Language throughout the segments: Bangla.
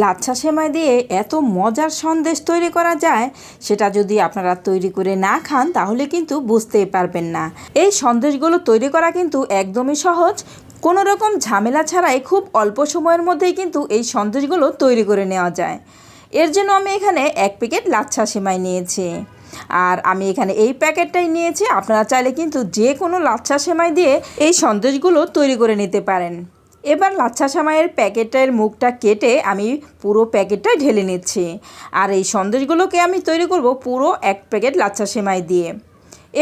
লাচ্ছা সেমাই দিয়ে এত মজার সন্দেশ তৈরি করা যায়, সেটা যদি আপনারা তৈরি করে না খান, তাহলে কিন্তু বুঝতেই পারবেন না। এই সন্দেশগুলো তৈরি করা কিন্তু একদমই সহজ। কোনো রকম ঝামেলা ছাড়াই খুব অল্প সময়ের মধ্যেই কিন্তু এই সন্দেশগুলো তৈরি করে নেওয়া যায়। এর জন্য আমি এখানে এক প্যাকেট লাচ্ছা সেমাই নিয়েছি। আর আমি এখানে এই প্যাকেটটাই নিয়েছি। আপনারা চাইলে কিন্তু যে কোনো লাচ্ছা সেমাই দিয়ে এই সন্দেশগুলো তৈরি করে নিতে পারেন। এবার লাচ্ছা সেমাইয়ের প্যাকেটের মুখটা কেটে আমি পুরো প্যাকেটটা ঢেলে নিচ্ছি। আর এই সন্দেশগুলোকে আমি তৈরি করব পুরো এক প্যাকেট লাচ্ছা সেমাই দিয়ে।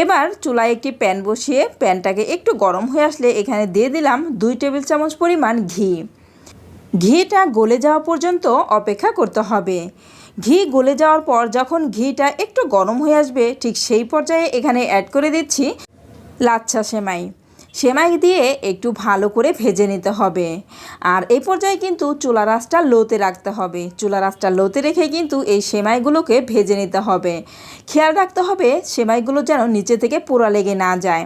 এবার চুলায় একটি প্যান বসিয়ে প্যানটাকে একটু গরম হয়ে আসলে এখানে দিয়ে দিলাম দুই টেবিল চামচ পরিমাণ ঘি। ঘিটা গলে যাওয়া পর্যন্ত অপেক্ষা করতে হবে। ঘি গলে যাওয়ার পর যখন ঘিটা একটু গরম হয়ে আসবে, ঠিক সেই পর্যায়ে এখানে অ্যাড করে দিচ্ছি লাচ্ছা সেমাই। সেমাই দিয়ে একটু ভালো করে ভেজে নিতে হবে। আর এই পর্যায়ে কিন্তু চুলা রাসটা লোতে রাখতে হবে। চুলা রাসটা লোতে রেখে কিন্তু এই সেমাইগুলোকে ভেজে নিতে হবে। খেয়াল রাখতে হবে সেমাইগুলো যেন নিচে থেকে পোড়া লেগে না যায়।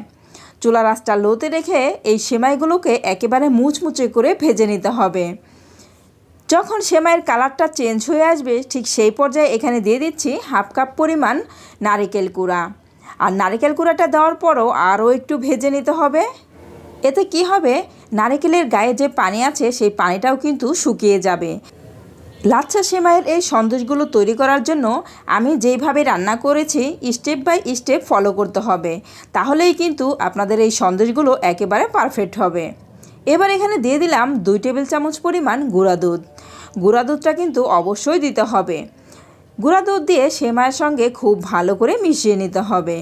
চুলা রাসটা লোতে রেখে এই সেমাইগুলোকে একেবারে মুচমুচে করে ভেজে নিতে হবে। যখন সেমাইয়ের কালারটা চেঞ্জ হয়ে আসবে, ঠিক সেই পর্যায়ে এখানে দিয়ে দিচ্ছি হাফ কাপ পরিমাণ নারিকেল কুড়া আর নারিকেল কুড়াটা দেওয়ার পরও আরও একটু ভেজে নিতে হবে। এতে কি হবে? নারিকেলের গায়ে যে পানি আছে, সেই পানিটাও কিন্তু শুকিয়ে যাবে। লাচ্ছা সেমাইয়ের এই সন্দেশগুলো তৈরি করার জন্য আমি যেইভাবে রান্না করেছি, স্টেপ বাই স্টেপ ফলো করতে হবে। তাহলেই কিন্তু আপনাদের এই সন্দেশগুলো একেবারে পারফেক্ট হবে। এবার এখানে দিয়ে দিলাম দুই টেবিল চামচ পরিমাণ গুঁড়া দুধ। গুঁড়া দুধটা কিন্তু অবশ্যই দিতে হবে। গুঁড়া দুধ দিয়ে সেমাইয়ের সঙ্গে খুব ভালো করে মিশিয়ে নিতে হবে।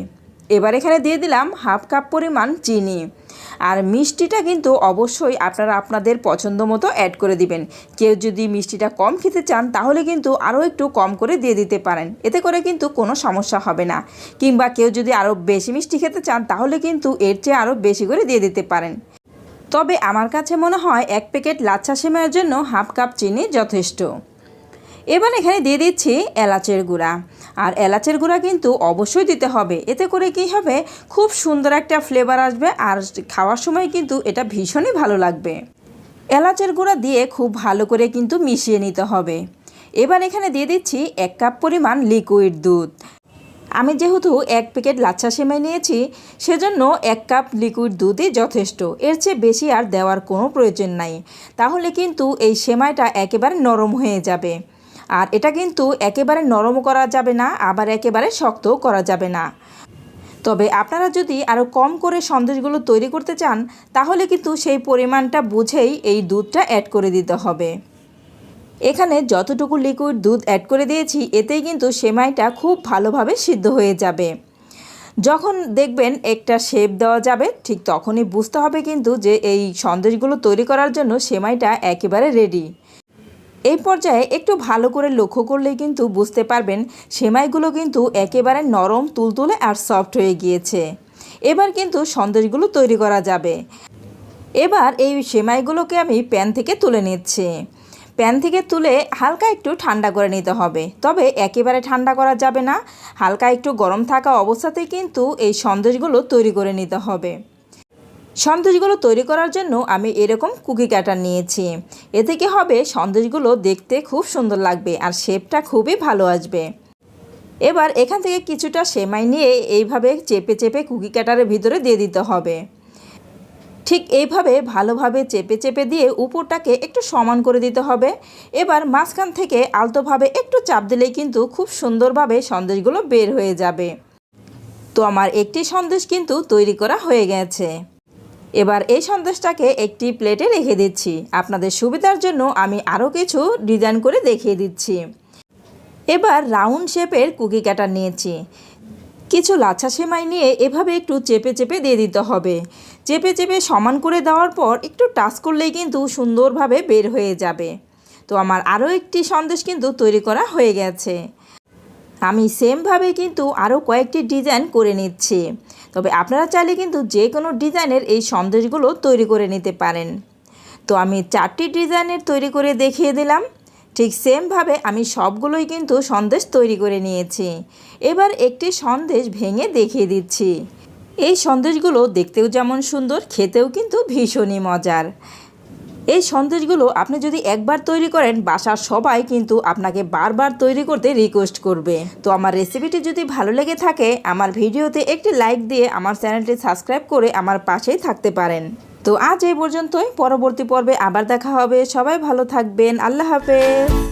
এবার এখানে দিয়ে দিলাম হাফ কাপ পরিমাণ চিনি। আর মিষ্টিটা কিন্তু অবশ্যই আপনারা আপনাদের পছন্দ মতো অ্যাড করে দিবেন। কেউ যদি মিষ্টিটা কম খেতে চান, তাহলে কিন্তু আরও একটু কম করে দিয়ে দিতে পারেন। এতে করে কিন্তু কোনো সমস্যা হবে না। কিংবা কেউ যদি আরও বেশি মিষ্টি খেতে চান, তাহলে কিন্তু এর চেয়ে আরও বেশি করে দিয়ে দিতে পারেন। তবে আমার কাছে মনে হয় এক প্যাকেট লাচ্ছা সেমাইয়ের জন্য হাফ কাপ চিনি যথেষ্ট। এবার এখানে দিয়ে দিচ্ছি এলাচের গুঁড়া। আর এলাচের গুঁড়া কিন্তু অবশ্যই দিতে হবে। এতে করে কি হবে? খুব সুন্দর একটা ফ্লেভার আসবে আর খাওয়ার সময় কিন্তু এটা ভীষণই ভালো লাগবে। এলাচের গুঁড়া দিয়ে খুব ভালো করে কিন্তু মিশিয়ে নিতে হবে। এবার এখানে দিয়ে দিচ্ছি এক কাপ পরিমাণ লিকুইড দুধ। আমি যেহেতু এক প্যাকেট লাচ্ছা সেমাই নিয়েছি, সেজন্য এক কাপ লিকুইড দুধই যথেষ্ট। এর চেয়ে বেশি আর দেওয়ার কোনো প্রয়োজন নাই। তাহলে কিন্তু এই সেমাইটা একেবারে নরম হয়ে যাবে। আর এটা কিন্তু একেবারে নরম করা যাবে না, আবার একেবারে শক্তও করা যাবে না। তবে আপনারা যদি আরও কম করে সন্দেশগুলো তৈরি করতে চান, তাহলে কিন্তু সেই পরিমাণটা বুঝেই এই দুধটা অ্যাড করে দিতে হবে। এখানে যতটুকু লিকুইড দুধ অ্যাড করে দিয়েছি, এতেই কিন্তু সেমাইটা খুব ভালোভাবে সিদ্ধ হয়ে যাবে। যখন দেখবেন একটা শেপ দেওয়া যাবে, ঠিক তখনই বুঝতে হবে কিন্তু যে এই সন্দেশগুলো তৈরি করার জন্য সেমাইটা একেবারে রেডি এই পর্যায়ে একটু ভালো করে লক্ষ্য করলেই কিন্তু বুঝতে পারবেন, সেমাইগুলো কিন্তু একেবারে নরম, তুলতুলে আর সফট হয়ে গিয়েছে। এবার কিন্তু সন্দেশগুলো তৈরি করা যাবে। এবার এই সেমাইগুলোকে আমি প্যান থেকে তুলে নিচ্ছি। প্যান থেকে তুলে হালকা একটু ঠান্ডা করে নিতে হবে। তবে একেবারে ঠান্ডা করা যাবে না। হালকা একটু গরম থাকা অবস্থাতেই কিন্তু এই সন্দেশগুলো তৈরি করে নিতে হবে। সন্দেশগুলো তৈরি করার জন্য আমি এরকম কুকি কাটার নিয়েছি। এতে কি হবে সন্দেশগুলো দেখতে খুব সুন্দর লাগবে আর শেপটা খুবই ভালো আসবে। এবার এখান থেকে কিছুটা সেমাই নিয়ে এইভাবে চেপে চেপে কুকি কাটারের ভিতরে দিয়ে দিতে হবে। ঠিক এইভাবে ভালোভাবে চেপে চেপে দিয়ে উপরটাকে একটু সমান করে দিতে হবে। এবার মাঝখান থেকে আলতোভাবে একটু চাপ দিলেই কিন্তু খুব সুন্দরভাবে সন্দেশগুলো বের হয়ে যাবে। তো আমার একটি সন্দেশ কিন্তু তৈরি করা হয়ে গেছে। এবার এই সন্দেশটাকে একটি প্লেটে রেখে দিচ্ছি। আপনাদের সুবিধার জন্য আমি আরও কিছু ডিজাইন করে দেখিয়ে দিচ্ছি। এবার রাউন্ড শেপের কুকি কাটার নিয়েছি। কিছু লাচ্ছা সেমাই নিয়ে এভাবে একটু চেপে চেপে দিয়ে দিতে হবে। চেপে চেপে সমান করে দেওয়ার পর একটু টাচ করলেই কিন্তু সুন্দরভাবে বের হয়ে যাবে। তো আমার আরও একটি সন্দেশ কিন্তু তৈরি করা হয়ে গেছে। আমি সেমভাবে কিন্তু আরও কয়েকটি ডিজাইন করে নিচ্ছি। তবে আপনারা চাইলে কিন্তু যে কোনো ডিজাইনের এই সন্দেশগুলো তৈরি করে নিতে পারেন। তো আমি চারটি ডিজাইনের তৈরি করে দেখিয়ে দিলাম। ঠিক সেমভাবে আমি সবগুলোই কিন্তু সন্দেশ তৈরি করে নিয়েছি। এবার একটি সন্দেশ ভেঙে দেখিয়ে দিচ্ছি। এই সন্দেশগুলো দেখতেও যেমন সুন্দর, খেতেও কিন্তু ভীষণই মজার। এই সন্দেশগুলো আপনি যদি একবার তৈরি করেন, বাসার সবাই কিন্তু আপনাকে বারবার তৈরি করতে রিকোয়েস্ট করবে। তো আমার রেসিপিটি যদি ভালো লেগে থাকে, আমার ভিডিওতে একটি লাইক দিয়ে আমার চ্যানেলটি সাবস্ক্রাইব করে আমার পাশেই থাকতে পারেন। তো আজ এই পর্যন্তই। পরবর্তী পর্বে আবার দেখা হবে। সবাই ভালো থাকবেন। আল্লাহ হাফেজ।